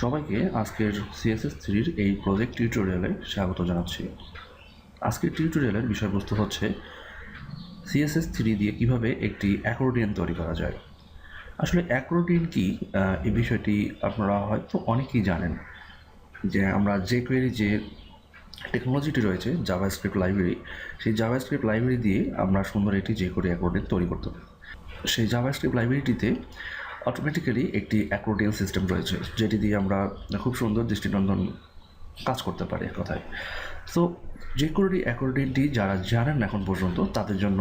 সবাইকে আজকের সিএসএস থ্রির এই প্রজেক্ট টিউটোরিয়ালে স্বাগত জানাচ্ছি। আজকের টিউটোরিয়ালের বিষয়বস্তু হচ্ছে সিএসএস থ্রি দিয়ে কীভাবে একটি অ্যাকোর্ডিয়ান তৈরি করা যায়। আসলে অ্যাকোর্ডিয়ান কি? এই বিষয়টি আপনারা হয়তো অনেকেই জানেন যে আমরা যে কোয়েরি যে টেকনোলজিটি রয়েছে জাভা স্ক্রিপ্ট লাইব্রেরি সেই জাভা স্ক্রিপ্ট লাইব্রেরি দিয়ে আমরা সুন্দর একটি যে কোয়েরি অ্যাকোর্ডিয়ান তৈরি করতে পারি। সেই জাভা স্ক্রিপ্ট লাইব্রেরিটিতে অটোমেটিক্যালি একটি অ্যাক্রোডিয়াল সিস্টেম রয়েছে, যেটি দিয়ে আমরা খুব সুন্দর দৃষ্টিনন্দন কাজ করতে পারি এক কথায়। সো যে কোনোটি অ্যাকোর্ডিয়ানটি যারা জানেন এখন পর্যন্ত, তাদের জন্য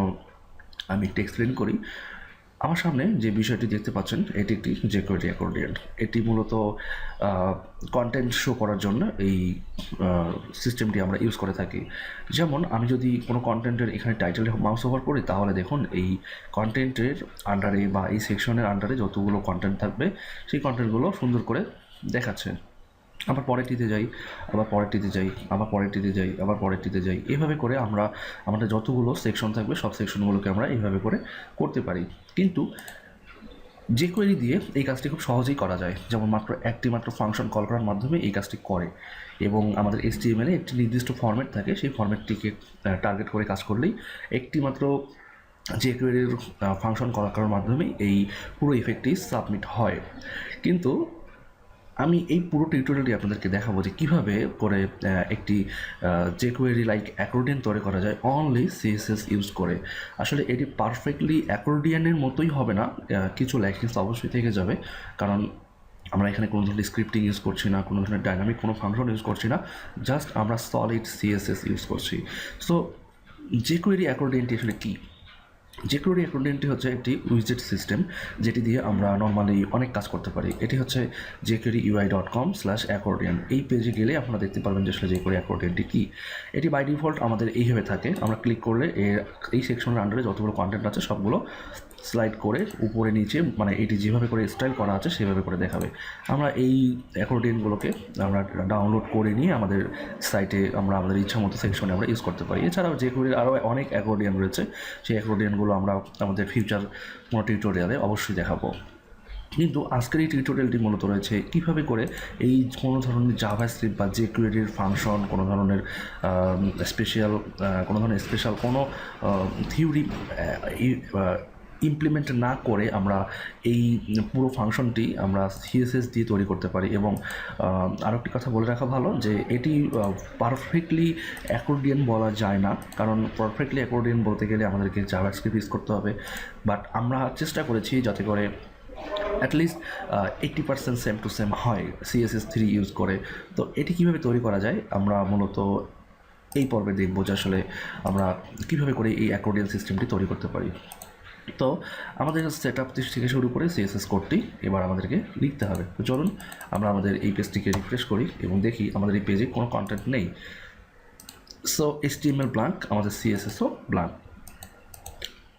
আমি একটু এক্সপ্লেন করি। আমার সামনে যে বিষয়টি দেখতে পাচ্ছেন, এটি একটি জেকোয়েরি অ্যাকর্ডিয়ান এটি মূলত কন্টেন্ট শো করার জন্য এই সিস্টেমটি আমরা ইউজ করে থাকি। যেমন, আমি যদি কোনো কন্টেন্টের এখানে টাইটেল মাউস ওভার করি, তাহলে দেখুন এই কন্টেন্টের আন্ডারে বা এই সেকশনের আন্ডারে যতগুলো কন্টেন্ট থাকবে, সেই কন্টেন্টগুলো সুন্দর করে দেখাচ্ছে। আবার পরেরটিতে যাই, আবার পরেরটিতে যাই, আবার পরেরটিতে যাই, আবার পরেরটিতে যাই, এভাবে করে আমরা, আমাদের যতগুলো সেকশন থাকবে, সব সেকশনগুলোকে আমরা এইভাবে করে করতে পারি। কিন্তু যে কোয়েরি দিয়ে এই কাজটি খুব সহজেই করা যায়। যেমন মাত্র একটি মাত্র ফাংশন কল করার মাধ্যমে এই কাজটি করে। এবং আমাদের এস এসটিএমএলে একটি নির্দিষ্ট ফর্ম্যাট থাকে, সেই ফর্ম্যাটটিকে টার্গেট করে কাজ করলেই একটি মাত্র যে কোয়েরির ফাংশন কল করার মাধ্যমে এই পুরো ইফেক্টটি সাবমিট হয়। কিন্তু আমি এই পুরো টিউটোরিয়ালটি আপনাদেরকে দেখাবো যে কীভাবে করে একটি যে কোয়েরি লাইক অ্যাকোর্ডিয়ান তৈরি করা যায় অনলি সিএসএস ইউজ করে। আসলে এটি পারফেক্টলি অ্যাকোর্ডিয়ানের মতোই হবে না কিছু ল্যাকিংস অবশ্যই থেকে যাবে। কারণ আমরা এখানে কোনো ধরনের স্ক্রিপ্টিং ইউজ করছি না, কোনো ধরনের ডাইনামিক কোনো ফাংশন ইউজ করছি না জাস্ট আমরা সলিড সিএসএস ইউজ করছি। সো যে কোয়েরি অ্যাকোর্ডিয়ানটি আসলে কী? জেক্রোরি অ্যাকাউন্টেন্টটি হচ্ছে একটি উইজেট সিস্টেম যেটি দিয়ে আমরা নর্মালি অনেক কাজ করতে পারি। এটি হচ্ছে jQuery UI dot com slash accordion এই পেজে গেলে আপনারা দেখতে পারবেন যে আসলে জেকেরি অ্যাকর্ডিয়ানটি কী। এটি বাই ডিফল্ট আমাদের এইভাবে থাকে। আমরা ক্লিক করলে এই সেকশনের আন্ডারে যতগুলো কন্টেন্ট আছে সবগুলো স্লাইড করে উপরে নিচে মানে এটি যেভাবে করে স্টাইল করা আছে সেভাবে করে দেখাবে। আমরা এই অ্যাকর্ডিয়ানগুলোকে আমরা ডাউনলোড করে নিয়ে আমাদের সাইটে আমরা আমাদের ইচ্ছা মতো সেকশনে আমরা ইউজ করতে পারি। এছাড়াও যে আরও অনেক অ্যাকর্ডিয়ান রয়েছে, সেই অ্যাকর্ডিয়ানগুলো আমরা আমাদের ফিউচার কোনো টিউটোরিয়ালে অবশ্যই দেখাবো। কিন্তু আজকের এই টিউটোরিয়ালটি মূলত রয়েছে কীভাবে করে এই কোনো ধরনের জাভা স্ক্রিপ্ট বা যে কোয়েরির ফাংশন কোনো ধরনের স্পেশাল কোনো ধরনের স্পেশাল কোনো থিওরি ইমপ্লিমেন্ট না করে আমরা এই পুরো ফাংশনটি আমরা সিএসএস দিয়ে তৈরি করতে পারি এবং আরও একটি কথা বলে রাখা ভালো যে এটি পারফেক্টলি অ্যাকর্ডিয়ান বলা যায় না। কারণ পারফেক্টলি অ্যাকর্ডিয়ান বলতে গেলে আমাদেরকে জাভা ইউজ করতে হবে। বাট আমরা চেষ্টা করেছি যাতে করে at least eighty percent same to same হয় সিএসএস থ্রি ইউজ করে। তো এটি কীভাবে তৈরি করা যায়? আমরা মূলত এই পর্বে দেখব যে আসলে আমরা কীভাবে করে এই অ্যাকর্ডিয়ান সিস্টেমটি তৈরি করতে পারি। তো আমাদের সেট আপ থেকে শুরু করে সিএসএস কোডটি এবার আমাদেরকে লিখতে হবে। তো চলুন আমরা আমাদের এই পেজটিকে রিফ্রেশ করি এবং দেখি আমাদের এই পেজে কোনো কন্টেন্ট নেই। সো এসটিএমএল ব্লাঙ্ক আমাদের সিএসএসও ব্লাঙ্ক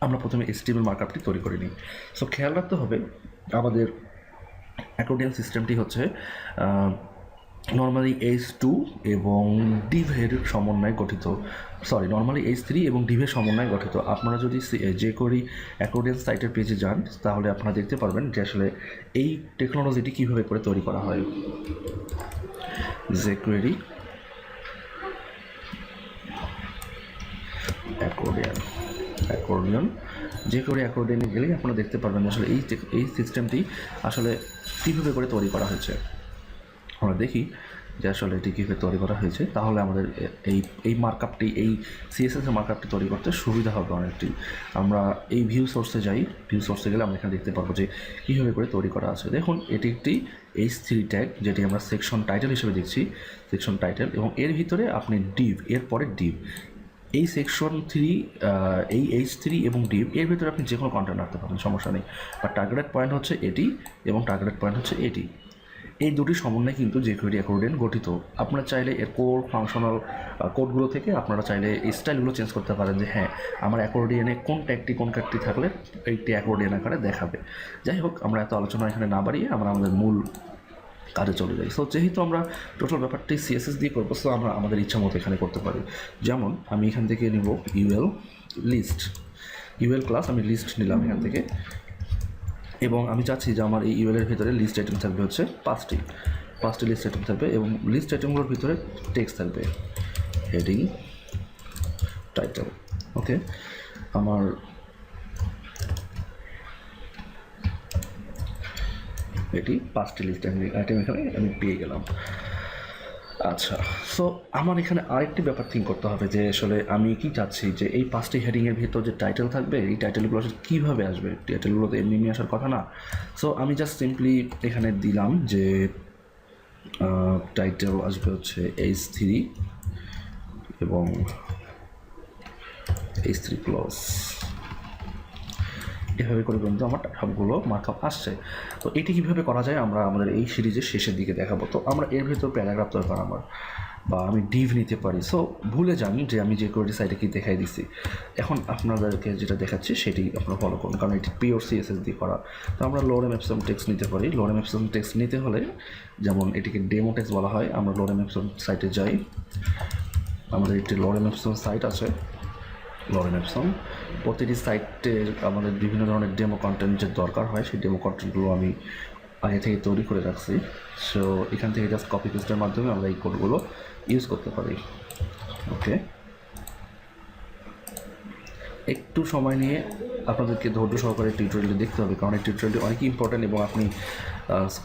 আমরা প্রথমে এসটিএমএল মার্কআপটি তৈরি করে নিই। সো খেয়াল রাখতে হবে আমাদের অ্যাকর্ডিয়ান সিস্টেমটি হচ্ছে নর্মালি এইচ টু এবং ডিভের সমন্বয়ে গঠিত। সরি নর্মালি এইচ থ্রি এবং ডিভের সমন্বয়ে গঠিত। আপনারা যদি যে করি অ্যাকর্ডিয়ান সাইটের পেজে যান, তাহলে আপনারা দেখতে পারবেন যে আসলে এই টেকনোলজিটি কীভাবে করে তৈরি করা হয়। যে কোয়েরি অ্যাকর্ডিয়ন যে করে অ্যাকর্ডিয়নে গেলেই আপনারা দেখতে পারবেন আসলে এই এই সিস্টেমটি আসলে কীভাবে করে তৈরি করা হয়েছে। আমরা দেখি যে আসলে এটি কীভাবে তৈরি করা হয়েছে, তাহলে আমাদের এই এই মার্কআপটি এই সিএসএস এর মার্কআপটি তৈরি করতে সুবিধা হবে অনেকটি। আমরা এই ভিউ সোর্সে যাই ভিউ সোর্সে গেলে আমরা এখানে দেখতে পারব যে কীভাবে করে তৈরি করা আছে। দেখুন, এটি একটি এইচ থ্রি ট্যাগ যেটি আমরা সেকশন টাইটেল হিসেবে দেখছি সেকশন টাইটেল এবং এর ভিতরে আপনি ডিভ এর পরে ডিভ এই সেকশন থ্রি এই এইচ থ্রি এবং ডিভ এর ভিতরে আপনি যে কোনো কন্টেন্ট রাখতে পারেন সমস্যা নেই। বাট টার্গেটেড পয়েন্ট হচ্ছে এটি, এবং টার্গেটেড পয়েন্ট হচ্ছে এটি। এই দুটি সমন্বয়ে কিন্তু যে কোয়েরি অ্যাকর্ডিয়ান গঠিত। আপনারা চাইলে এর কোর ফাংশনাল কোডগুলো থেকে আপনারা চাইলে এই স্টাইলগুলো চেঞ্জ করতে পারেন যে হ্যাঁ আমার অ্যাকর্ডিয়ানে কোন ট্যাগটি কোন ট্যাগটি থাকলে এইটি অ্যাকর্ডিয়ান আকারে দেখাবে। যাই হোক, আমরা এত আলোচনা এখানে না বাড়িয়ে আমরা আমাদের মূল কাজে চলে যাই। সো যেহেতু আমরা টোটাল ব্যাপারটি সিএসএস দিয়ে করব সো আমরা আমাদের ইচ্ছা মতো এখানে করতে পারি। যেমন, আমি এখান থেকে নিব ইউএল লিস্ট ইউএল ক্লাস আমি লিস্ট নিলাম এখান থেকে। এবং আমি চাচ্ছি যে আমার এই ইউএলের ভিতরে লিস্ট আইটেম থাকবে হচ্ছে পাঁচটি। পাঁচটি লিস্ট আইটেম থাকবে এবং লিস্ট আইটেমগুলোর ভিতরে টেক্সট থাকবে। হেডিং টাইটেল ওকে আমার এটি পাঁচটি লিস্ট আইটেম এখানে আমি পেয়ে গেলাম। আচ্ছা। সো আমার এখানে আরেকটি ব্যাপার থিঙ্ক করতে হবে যে আসলে আমি কি চাচ্ছি? যে এই পাঁচটি হেডিংয়ের ভিতর যে টাইটেল থাকবে, এই টাইটেলগুলো আসলে কীভাবে আসবে? টাইটেলগুলো তো এমনি আসার কথা না। সো আমি জাস্ট সিম্পলি এখানে দিলাম যে টাইটেল আসবে হচ্ছে এইচ থ্রি এবং এইচ থ্রি প্লাস এভাবে করে কিন্তু আমার সবগুলো মার্কআপ আসছে। তো এটি কীভাবে করা যায় আমরা আমাদের এই সিরিজের শেষের দিকে দেখাবো। তো আমরা এর ভিতর প্যারাগ্রাফ দরকার আমার, বা আমি ডিভ নিতে পারি। সো ভুলে যান যে আমি যে কোয়ারি সাইটে কি দেখাই দিছি। এখন আপনাদেরকে যেটা দেখাচ্ছি সেটি আপনারা ফলো করুন, কারণ এটি পিওর সিএসএস দিয়ে করা। তো আমরা লোরেম এপসম টেক্সট নিতে পারি। লোরেম এপসম টেক্সট নিতে হলে যেমন এটিকে ডেমো টেক্সট বলা হয়, আমরা লোরেম এপসম সাইটে যাই। আমাদের একটি লোরেম এপসম সাইট আছে। লরেন অ্যাপসন প্রতিটি সাইটের আমাদের বিভিন্ন ধরনের ডেমো কন্টেন্ট যে দরকার হয়, সেই ডেমো কন্টেন্টগুলো আমি আগে থেকে তৈরি করে রাখছি। সো এখান থেকে জাস্ট কপি পেস্টের মাধ্যমে আমরা এই কোডগুলো ইউজ করতে পারি। ওকে একটু সময় নিয়ে আপনাদেরকে ধৈর্য সহকারে টিউটোরিয়ালটি দেখতে হবে, কারণ এই টিউটোরিয়ালটি অনেক ইম্পর্ট্যান্ট এবং আপনি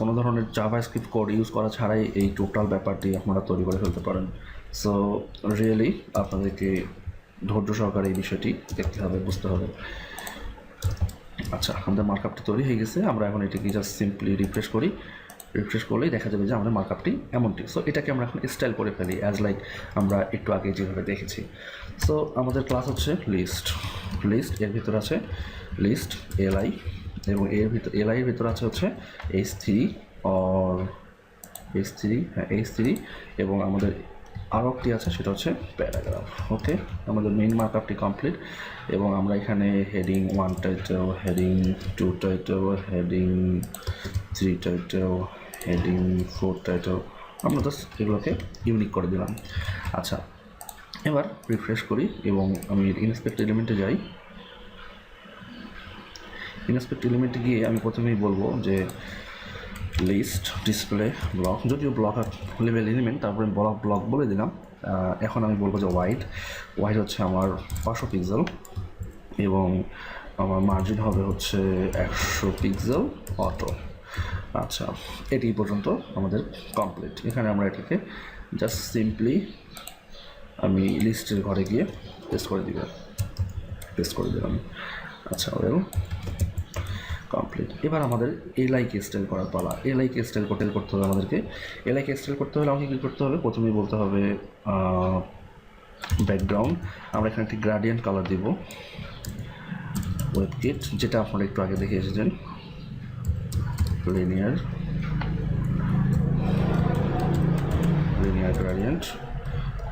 কোনো ধরনের জাভা স্ক্রিপ্ট কোড ইউজ করা ছাড়াই এই টোটাল ব্যাপারটি আপনারা তৈরি করে ফেলতে পারেন। সো রিয়েলি আপনাদেরকে ধৈর্য সহকারে এই বিষয়টি দেখতে হবে, বুঝতে হবে। আচ্ছা আমাদের মার্কআপটি তৈরি হয়ে গেছে। আমরা এখন এটিকে জাস্ট সিম্পলি রিফ্রেশ করি। রিফ্রেশ করলেই দেখা যাবে যে আমাদের মার্কআপটি এমনটি। সো এটাকে আমরা এখন স্টাইল করে ফেলি অ্যাজ লাইক আমরা একটু আগে যেভাবে দেখেছি। সো আমাদের ক্লাস হচ্ছে লিস্ট লিস্ট এর ভিতর আছে লিস্ট এলআই এবং এর ভিতর এলআই এর ভিতর আছে হচ্ছে H three or H three হ্যাঁ এইচ থ্রি এবং আমাদের আরও একটি আছে, সেটা হচ্ছে প্যারাগ্রাফ। ওকে আমাদের মেইন মার্কআপটি কমপ্লিট এবং আমরা এখানে heading one title heading two title heading three title heading four title আমরা জাস্ট এগুলোকে ইউনিক করে দিলাম। আচ্ছা এবার রিফ্রেশ করি এবং আমি ইনস্পেক্ট এলিমেন্টে যাই। ইনস্পেক্ট এলিমেন্টে গিয়ে আমি প্রথমেই বলব যে লিস্ট ডিসপ্লে ব্লক যদিও ব্লক লেভেল এলিমেন্ট তারপরে ব্লক ব্লক বলে দিলাম। এখন আমি বলব যে হোয়াইট হোয়াইট হচ্ছে আমার পাঁচশো পিক্সেল এবং আমার মার্জিন হবে হচ্ছে একশো পিক্সেল অটো আচ্ছা এটি পর্যন্ত আমাদের কমপ্লিট এখানে আমরা এটাকে জাস্ট সিম্পলি আমি লিস্টের ঘরে গিয়ে পেস্ট করে দিবেন পেস্ট করে দিলাম। আচ্ছা ওয়েল কমপ্লিট এবার আমাদের এলআইকে স্টাইল করার পালা। এলআইকে স্টাইল করতে করতে হবে আমাদেরকে। এলআইকে স্টাইল করতে হলে আমাকে কী করতে হবে? প্রথমেই বলতে হবে ব্যাকগ্রাউন্ড আমরা এখানে একটি গ্রাডিয়েন্ট কালার দিব। ওয়েব কিট যেটা আপনারা একটু আগে দেখে এসেছেন। লিনিয়ার লিনিয়ার গ্রাডিয়েন্ট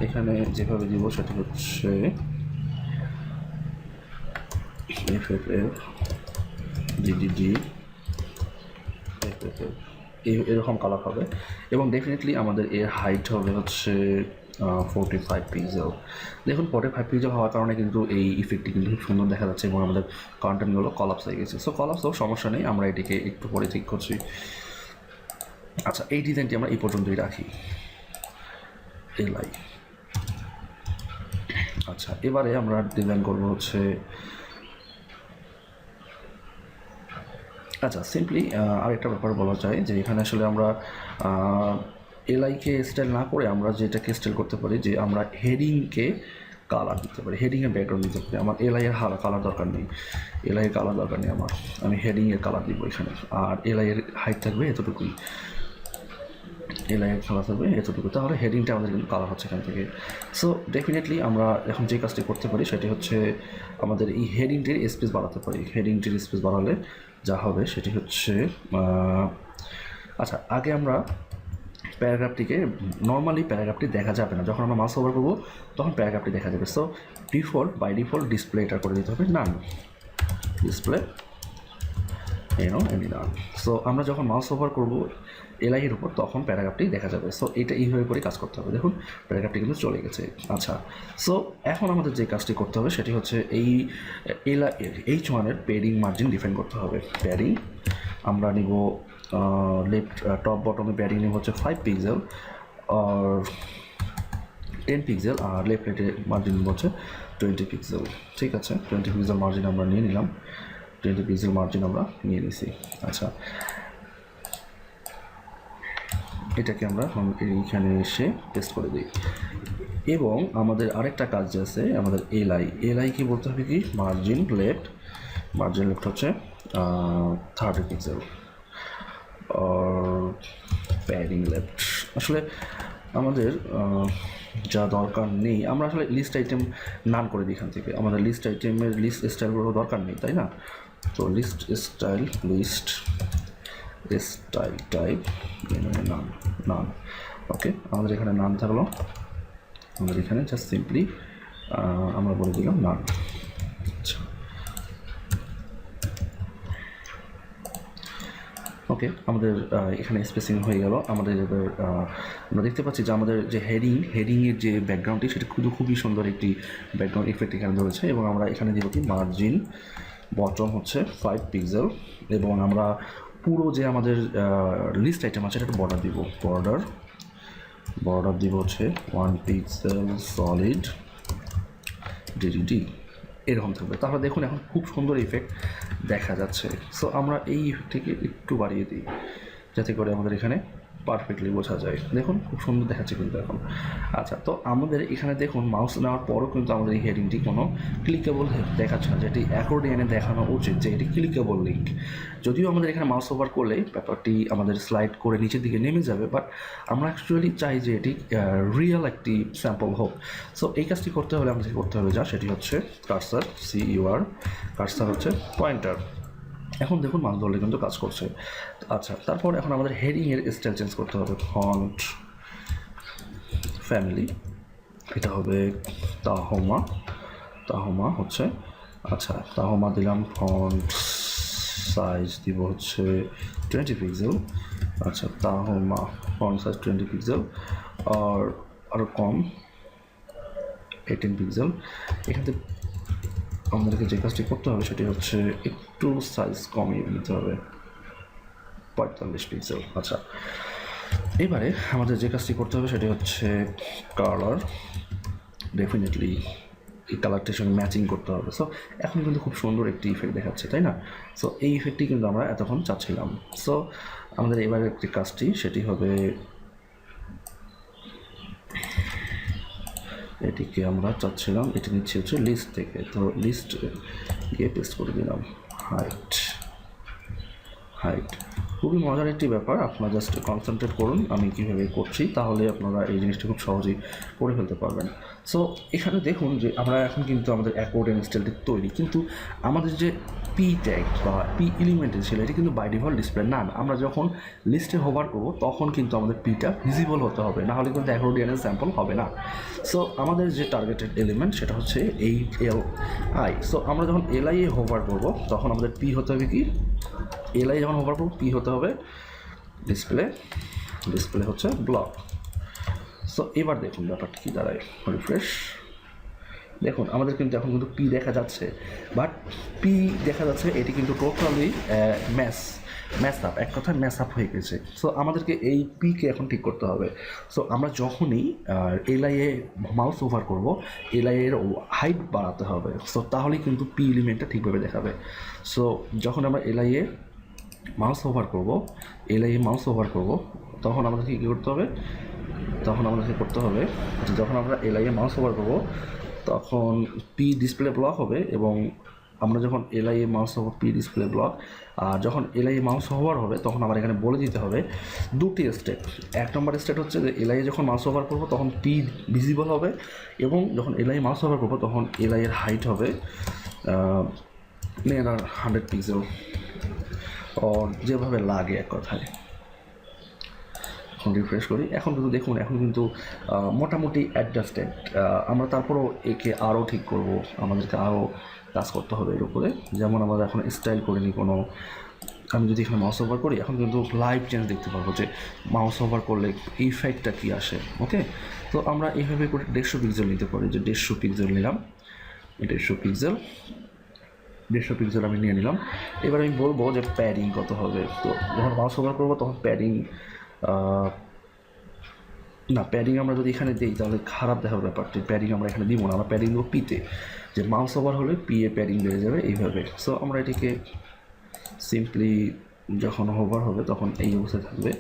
এখানে যেভাবে দিব সেটা হচ্ছে এফ এফ এফ ডিডিডি এরকম কালার হবে। এবং ডেফিনেটলি আমাদের এর হাইট হবে হচ্ছে ফোরটি ফাইভ পিক্সেল দেখুন ফোরটি ফাইভ পিক্সেল হওয়ার কারণে কিন্তু এই ইফেক্টটি কিন্তু খুব সুন্দর দেখা যাচ্ছে এবং আমাদের কন্টেন্টগুলো কলাপস হয়ে গেছে। সো কলাপস হোক সমস্যা নেই, আমরা এটিকে একটু পরে ঠিক করছি। আচ্ছা এই ডিজাইনটি আমরা এই পর্যন্তই রাখি। এলাই আচ্ছা এবারে আমরা ডিজাইন করব হচ্ছে আচ্ছা সিম্পলি আরেকটা ব্যাপার বলা যায় যে এখানে আসলে আমরা এলআইকে স্টাইল না করে আমরা যেটাকে স্টাইল করতে পারি যে আমরা হেডিংকে কালার দিতে পারি হেডিংয়ের ব্যাকগ্রাউন্ড দিতে পারি। আমার এলআই এর হালা কালার দরকার নেই। এলআই এর কালার দরকার নেই আমার। আমি হেডিংয়ের কালার দিব এখানে। আর এলআই এর হাইট থাকবে এতটুকুই। এলআই এর কালার থাকবে এতটুকু তাহলে হেডিংটা আমাদের কিন্তু কালার হচ্ছে এখান থেকে। সো ডেফিনেটলি আমরা এখন যে কাজটি করতে পারি সেটি হচ্ছে আমাদের এই হেডিংটির স্পেস বাড়াতে পারি। হেডিংটির স্পেস বাড়ালে যা হবে সেটি হচ্ছে আচ্ছা আগে আমরা প্যারাগ্রাফটিকে নর্মালি প্যারাগ্রাফটি দেখা যাবে না। যখন আমরা মাস ওভার করব, তখন প্যারাগ্রাফটি দেখা যাবে। So default by default display এটা করে দিতে হবে। নান ডিসপ্লে এনো এনি নান সো আমরা যখন মাউস ওভার করব এলআই এর উপর তখন প্যারাগ্রাফটি দেখা যাবে। সো এটা এইভাবে করে কাজ করতে হবে। দেখুন, প্যারাগ্রাফটি কিন্তু চলে গেছে। আচ্ছা সো এখন আমাদের যে কাজটি করতে হবে সেটি হচ্ছে এই এলআই এইচ ওয়ানের পেডিং মার্জিন ডিফাইন করতে হবে। প্যাডিং আমরা নিব লেফট টপ বটমে প্যাডিং নেব হচ্ছে ফাইভ পিক্সেল আর টেন পিক্সেল আর লেফট রাইটে মার্জিন হচ্ছে টোয়েন্টি পিক্সেল ঠিক আছে টোয়েন্টি পিক্সেল মার্জিন আমরা নিয়ে নিলাম। টোয়েন্টি পিক্সেল মার্জিন আমরা নিয়ে নিছি। আচ্ছা এটাকে আমরা এইখানে এসে টেস্ট করে দিই এবং আমাদের আরেকটা কাজ আছে, আমাদের এলআই এলআই কি বলতে হবে কি? মার্জিন লেফট মার্জিন লেফট হচ্ছে থার্টি পিক্সেল প্যাডিং লেফট আসলে আমাদের যা দরকার নেই, আমরা আসলে লিস্ট আইটেম নান করে দিই এখান থেকে। আমাদের লিস্ট আইটেমের লিস্ট স্টাইলগুলো দরকার নেই, তাই না? তো list style list style type none none okay আমাদের এখানে নান থাকল। আমাদের এখানে জাস্ট সিম্পলি আমরা বলে দিলাম নান আচ্ছা। ওকে আমাদের এখানে স্পেসিং হয়ে গেল। আমাদের আমরা দেখতে পাচ্ছি যে আমাদের যে হেডিং হেডিংয়ের যে ব্যাকগ্রাউন্ডটি সেটা খুবই খুবই সুন্দর একটি ব্যাকগ্রাউন্ড ইফেক্ট এখানে ধরেছে এবং আমরা এখানে দিব কি মার্জিন বটম হচ্ছে ফাইভ পিক্সেল এবং আমরা পুরো যে আমাদের লিস্ট আইটেম আছে, সেটা বর্ডার দিব বর্ডার বর্ডার দিব হচ্ছে ওয়ান পিক্সেল সলিড ডিডিডি এরকম থাকবে। তাহলে দেখুন এখন খুব সুন্দর ইফেক্ট দেখা যাচ্ছে। সো আমরা এই ইফেক্টটিকে একটু বাড়িয়ে দিই, যাতে করে আমাদের এখানে পারফেক্টলি বোঝা যায়। দেখুন, খুব সুন্দর দেখাচ্ছে কিন্তু এখন। আচ্ছা তো আমাদের এখানে দেখুন মাউস নেওয়ার পরও কিন্তু আমাদের এই হেডিংটি কোনো ক্লিকেবল দেখাচ্ছে না, যেটি অ্যাকর্ডিয়ানে দেখানো উচিত যে এটি ক্লিকেবল লিঙ্ক যদিও আমাদের এখানে মাউস ওভার করলে ব্যাপারটি আমাদের স্লাইড করে নিচের দিকে নেমে যাবে বাট আমরা অ্যাকচুয়ালি চাই যে এটি রিয়েল একটি স্যাম্পল হোক। সো এই কাজটি করতে হলে আমাদের করতে হবে যা, সেটি হচ্ছে কার্সার সি ইউআর কার্সার হচ্ছে পয়েন্টার এখন দেখুন মাছ কিন্তু কাজ করছে। আচ্ছা তারপর এখন আমাদের হেডিংয়ের স্টাইল চেঞ্জ করতে হবে। ফন্ট ফ্যামিলি এটা হবে তাহমা। তাহমা হচ্ছে আচ্ছা তাহমা দিলাম ফন্ট সাইজ দিব হচ্ছে টোয়েন্টি পিক্সেল আচ্ছা তাহমা ফন্ট সাইজ টোয়েন্টি পিক্সেল আর আরও কম এইটিন পিক্সেল এখান থেকে আমাদেরকে যে কাজটি করতে হবে সেটি হচ্ছে একটু সাইজ কমিয়ে নিতে হবে। পঁয়তাল্লিশ পিক্সেল আচ্ছা। এবারে আমাদের যে কাজটি করতে হবে সেটি হচ্ছে কালার ডেফিনেটলি এই কালারটির সঙ্গে ম্যাচিং করতে হবে। সো এখন কিন্তু খুব সুন্দর একটি ইফেক্ট দেখাচ্ছে, তাই না? সো এই ইফেক্টটি কিন্তু আমরা এতক্ষণ চাচ্ছিলাম। সো আমাদের এবারে একটি কাজটি সেটি হবে এটিকে আমরা চাচ্ছিলাম, এটি নিচ্ছি হচ্ছে লিস্ট থেকে। তো লিস্ট গিয়ে পেস্ট করে দিলাম হাইট হাইট খুবই মজার একটি ব্যাপার, আপনারা জাস্ট কনসেন্ট্রেট করুন, আমি কীভাবে করছি, তাহলে আপনারা এই জিনিসটি খুব সহজেই করে ফেলতে পারবেন। সো এখানে দেখুন যে আমরা এখন কিন্তু আমাদের অ্যাকোর্ডিং স্টাইলটি তৈরি। কিন্তু আমাদের যে পি ট্যাগ বা পি এলিমেন্টের ছিল, এটি কিন্তু বাই ডিফল্ট ডিসপ্লে না। আমরা যখন লিস্টে হোভার করব, তখন কিন্তু আমাদের পিটা ভিজিবল হতে হবে। না হলে কিন্তু অ্যাকোর্ডিয়ানের স্যাম্পল হবে না। সো আমাদের যে টার্গেটেড এলিমেন্ট সেটা হচ্ছে এইট এল আই সো আমরা যখন এল আই এ হোভার করব, তখন আমাদের পি হতে হবে কি? এল আই যখন হোভার করব পি হতে হবে ডিসপ্লে ডিসপ্লে হচ্ছে ব্লক সো এবার দেখুন ব্যাপারটা কী দাঁড়ায়। রিফ্রেশ দেখুন, আমাদের কিন্তু এখন কিন্তু পি দেখা যাচ্ছে। বাট পি দেখা যাচ্ছে, এটি কিন্তু টোটালি ম্যাস ম্যাস আপ এক কথায় ম্যাস আপ হয়ে গেছে। সো আমাদেরকে এই পিকে এখন ঠিক করতে হবে। সো আমরা যখনই এলআইএ মাউস ওভার করব এলআইএ এর হাইট বাড়াতে হবে। সো তাহলেই কিন্তু পি এলিমেন্টটা ঠিকভাবে দেখাবে। সো যখন আমরা এলআইএ মাউস ওভার করব এলআইএ মাউস ওভার করব, তখন আমাদেরকে কী করতে হবে? তখন আমাদেরকে করতে হবে। যখন আমরা এলআইএ মাউস ওভার করব, তখন পি ডিসপ্লে ব্লক হবে এবং আমরা যখন এলআইএ mouse over P display block আর যখন এলআইএ মাউস ওভার হবে, তখন আমার এখানে বলে দিতে হবে দুটি স্টেপ এক নম্বর স্টেপ হচ্ছে যে এলআইএ যখন মাউস ওভার করব, তখন পি ভিজিবল হবে এবং যখন এলআইএ মাউস ওভার করব, তখন এলআইয়ের হাইট হবে নিয়ার হান্ড্রেড পিক্সেল যেভাবে লাগে এক কথায়। এখন রিফ্রেশ করি। এখন কিন্তু দেখুন, এখন কিন্তু মোটামুটি অ্যাডজাস্টেড আমরা তারপরও একে আরও ঠিক করব। আমাদেরকে আরও কাজ করতে হবে এর উপরে। যেমন আমরা এখন স্টাইল করিনি কোনো। আমি যদি এখানে মাউস ওভার করি, এখন কিন্তু লাইভ চেঞ্জ দেখতে পারব যে মাউস ওভার করলে ইফেক্টটা কী আসে। ওকে তো আমরা এইভাবে করে দেড়শো পিক্সেল নিতে পারি যে দেড়শো পিক্সেল নিলাম। দেড়শো পিক্সেল দেড়শো পিক্সেল আমি নিয়ে নিলাম। এবার আমি বলব যে প্যাডিং কত হবে। তো যখন মাউস ওভার করব, তখন প্যাডিং না প্যাডিং আমরা যদি এখানে দিই, তাহলে খারাপ দেখার ব্যাপারটি। প্যাডিং আমরা এখানে দিব না, আমরা প্যাডিং দেবো পিতে যে মাউস ওভার হলে পি এ প্যাডিং বেড়ে যাবে এইভাবে। সো আমরা এটিকে সিম্পলি যখন ওভার হবে, তখন এই অবস্থায় থাকবে।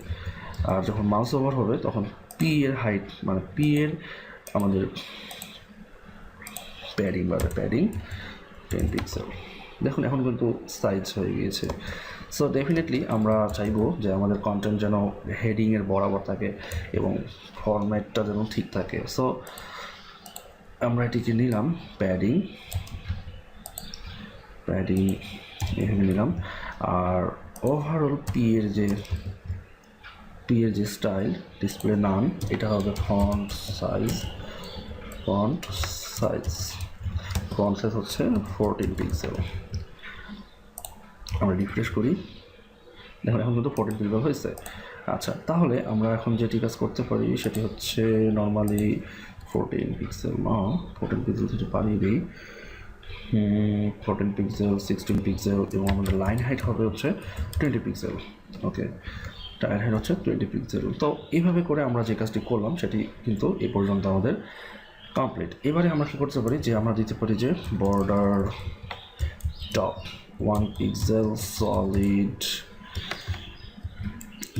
আর যখন মাউস ওভার হবে, তখন পি এর হাইট মানে পি এর আমাদের প্যাডিং বাড়বে প্যাডিং টেন পিক্সেল দেখুন, এখন কিন্তু সাইজ হয়ে গিয়েছে। সো ডেফিনেটলি আমরা চাইব যে আমাদের কন্টেন্ট যেন হেডিংয়ের বরাবর থাকে এবং ফরম্যাটটা যেন ঠিক থাকে। সো আমরা এটিকে নিলাম প্যাডিং প্যাডিং এখানে নিলাম। আর ওভারঅল পি এর যে পি এর যে স্টাইল ডিসপ্লে নাম এটা হবে font size font size font size হচ্ছে ফোরটিন পিক্সেল আমরা রিফ্রেশ করি। দেখুন, এখন কিন্তু ফোরটিন পিক্সেল হয়েছে। আচ্ছা তাহলে আমরা এখন যেটি কাজ করতে পারি, সেটি হচ্ছে নর্মালি ফোরটিন পিক্সেল না ফোরটিন পিক্সেল থেকে পারিয়ে দিই। ফোরটিন পিক্সেল সিক্সটিন পিক্সেল এবং আমাদের লাইন হাইট হবে হচ্ছে টোয়েন্টি পিক্সেল ওকে টায়ার হাইট হচ্ছে টোয়েন্টি পিক্সেল তো এইভাবে করে আমরা যে কাজটি করলাম, সেটি কিন্তু এ পর্যন্ত আমাদের কমপ্লিট এবারে আমরা কী করতে পারি, যে আমরা দিতে পারি যে border top one pixel solid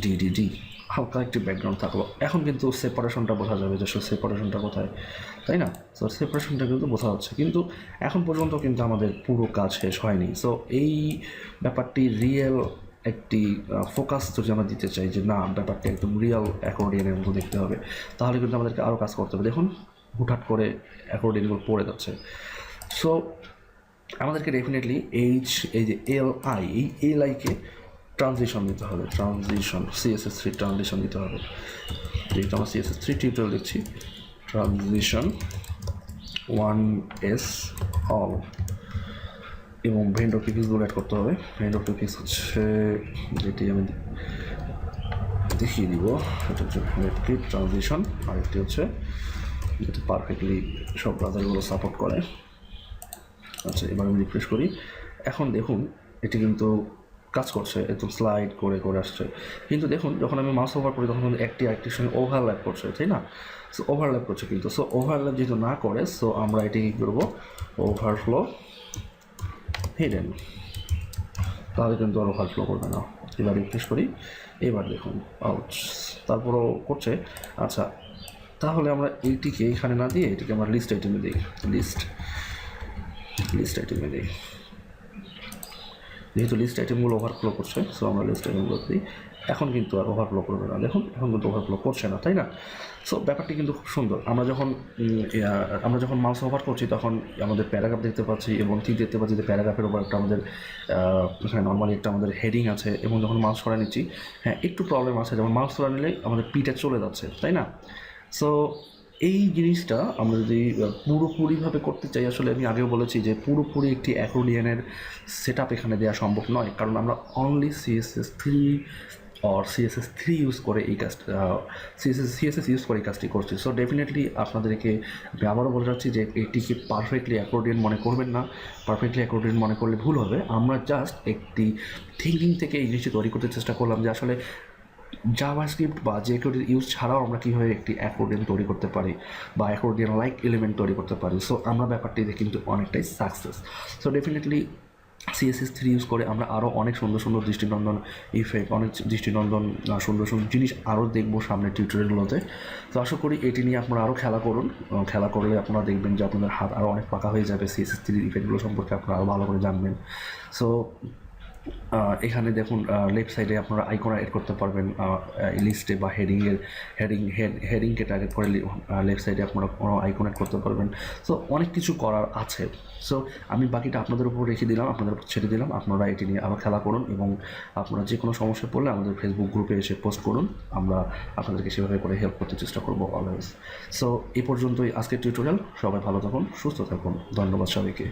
DDD হালকা একটি ব্যাকগ্রাউন্ড থাকল। এখন কিন্তু সেপারেশনটা বোঝা যাবে যে সেপারেশনটা কোথায়, তাই না? সো সেপারেশনটা কিন্তু বোঝা যাচ্ছে। কিন্তু এখন পর্যন্ত কিন্তু আমাদের পুরো কাজ শেষ হয়নি। সো এই ব্যাপারটি রিয়েল একটি ফোকাস যদি আমরা দিতে চাই যে না, ব্যাপারটা একদম রিয়েল অ্যাকর্ডিয়ানের মতো দেখতে হবে, তাহলে কিন্তু আমাদেরকে আরও কাজ করতে হবে। দেখুন, হুটহাট করে অ্যাকর্ডিয়ানগুলো পড়ে যাচ্ছে। সো আমাদেরকে ডেফিনেটলি এইচ এই যে এল আই এই এল আইকে ট্রানজিশন দিতে হবে ট্রানজিশন সিএসএস থ্রি ট্রানজিশন দিতে হবে। যেহেতু আমরা সিএসএস থ্রি টিউটোরিয়াল দেখছি। ট্রানজিশন ওয়ান এস অল এবং ভেন্ডর পিকিসগুলো অ্যাড করতে হবে। ভেন্ডর পিকিস হচ্ছে যেটি আমি দেখিয়ে দিব। এটা হচ্ছে একটি ট্রানজিশন আরেকটি হচ্ছে যেটা পারফেক্টলি সব ব্রাদারগুলো সাপোর্ট করে। আচ্ছা এবার আমি রিফ্রেশ করি। এখন দেখুন, এটি কিন্তু কাজ করছে, একদম স্লাইড করে করে আসছে। কিন্তু দেখুন, যখন আমি মাউস ওভার করি, তখন কিন্তু একটি আরেকটির সঙ্গে ওভারল্যাপ করছে, তাই না? সো ওভারল্যাপ করছে কিন্তু। সো ওভারল্যাপ যেহেতু না করে সো আমরা এটি কী করব? ওভারফ্লো হিডেন তাহলে কিন্তু আর ওভারফ্লো করবে না। এবার রিফ্রেশ করি। এবার দেখুন আউট তারপরও করছে। আচ্ছা তাহলে আমরা এইটিকে এখানে না দিয়ে, এটিকে আমরা লিস্ট আইটেমে দিই। লিস্ট লিস্ট আইটেমে দিই। যেহেতু লিস্ট আইটেমগুলো ওভারফ্লো করছে সো আমরা লিস্ট আইটেমগুলো দিই। এখন কিন্তু আর ওভারফ্লো করবে না। দেখুন, এখন কিন্তু ওভারফ্লো করছে না, তাই না? সো ব্যাপারটি কিন্তু খুব সুন্দর। আমরা যখন আমরা যখন মাউস ওভার করছি, তখন আমাদের প্যারাগ্রাফ দেখতে পাচ্ছি এবং ঠিক দেখতে পাচ্ছি যে প্যারাগ্রাফের উপর একটা আমাদের এখানে নর্মালি একটা আমাদের হেডিং আছে এবং যখন মাউস সরা নিচ্ছি হ্যাঁ একটু প্রবলেম আছে। যেমন মাউস সরা নিলে আমাদের পিটা চলে যাচ্ছে, তাই না? সো এই জিনিসটা আমরা যদি পুরোপুরিভাবে করতে চাই, আসলে আমি আগেও বলেছি যে পুরোপুরি একটি অ্যাকোডিয়ানের সেট এখানে দেওয়া সম্ভব নয়। কারণ আমরা only CSS three or CSS three use করে এই কাজ সিএসএস সিএসএস ইউজ করে এই কাজটি করছি। সো ডেফিনেটলি আপনাদেরকে আমি আবারও বলে যাচ্ছি যে এটিকে পারফেক্টলি অ্যাকোর্ডিয়ান মনে করবেন না। পারফেক্টলি অ্যাকোর্ডিয়ান মনে করলে ভুল হবে। আমরা জাস্ট একটি থিঙ্কিং থেকে এই জিনিসটি তৈরি করতে চেষ্টা করলাম যে আসলে জাভাস্ক্রিপ্ট বা যে কোডের ইউজ ছাড়াও আমরা কীভাবে একটি অ্যাকোর্ডিয়ান তৈরি করতে পারি বা অ্যাকোর্ডিয়ান লাইক এলিমেন্ট তৈরি করতে পারি সো আমরা ব্যাপারটিতে কিন্তু অনেকটাই success so definitely CSS three use করে আমরা আরও অনেক সুন্দর সুন্দর দৃষ্টিনন্দন ইফেক্ট অনেক দৃষ্টিনন্দন সুন্দর সুন্দর জিনিস আরও দেখব সামনের টিউটোরিয়ালগুলোতে তো আশা করি এটি নিয়ে আপনারা আরও খেলা করুন। খেলা করলে আপনারা দেখবেন যে আপনাদের হাত আরও অনেক পাকা হয়ে যাবে সিএসএস থ্রির ইফেক্টগুলো সম্পর্কে আপনারা আরও ভালো করে জানবেন। সো এখানে দেখুন লেফট সাইডে আপনারা আইকন অ্যাড করতে পারবেন লিস্টে বা হেডিংয়ের হেডিং হেড হেডিংকে টার্গেট করে লেফট সাইডে আপনারা কোনো আইকন অ্যাড করতে পারবেন। সো অনেক কিছু করার আছে। সো আমি বাকিটা আপনাদের উপর রেখে দিলাম, আপনাদের উপর ছেড়ে দিলাম। আপনারা এটি নিয়ে আবার খেলা করুন এবং আপনারা যে কোনো সমস্যায় পড়লে আমাদের ফেসবুক গ্রুপে এসে পোস্ট করুন। আমরা আপনাদেরকে সেভাবে করে হেল্প করতে চেষ্টা করব অলওয়েজ সো এই পর্যন্তই আজকের টিউটোরিয়াল সবাই ভালো থাকুন, সুস্থ থাকুন। ধন্যবাদ সবাইকে।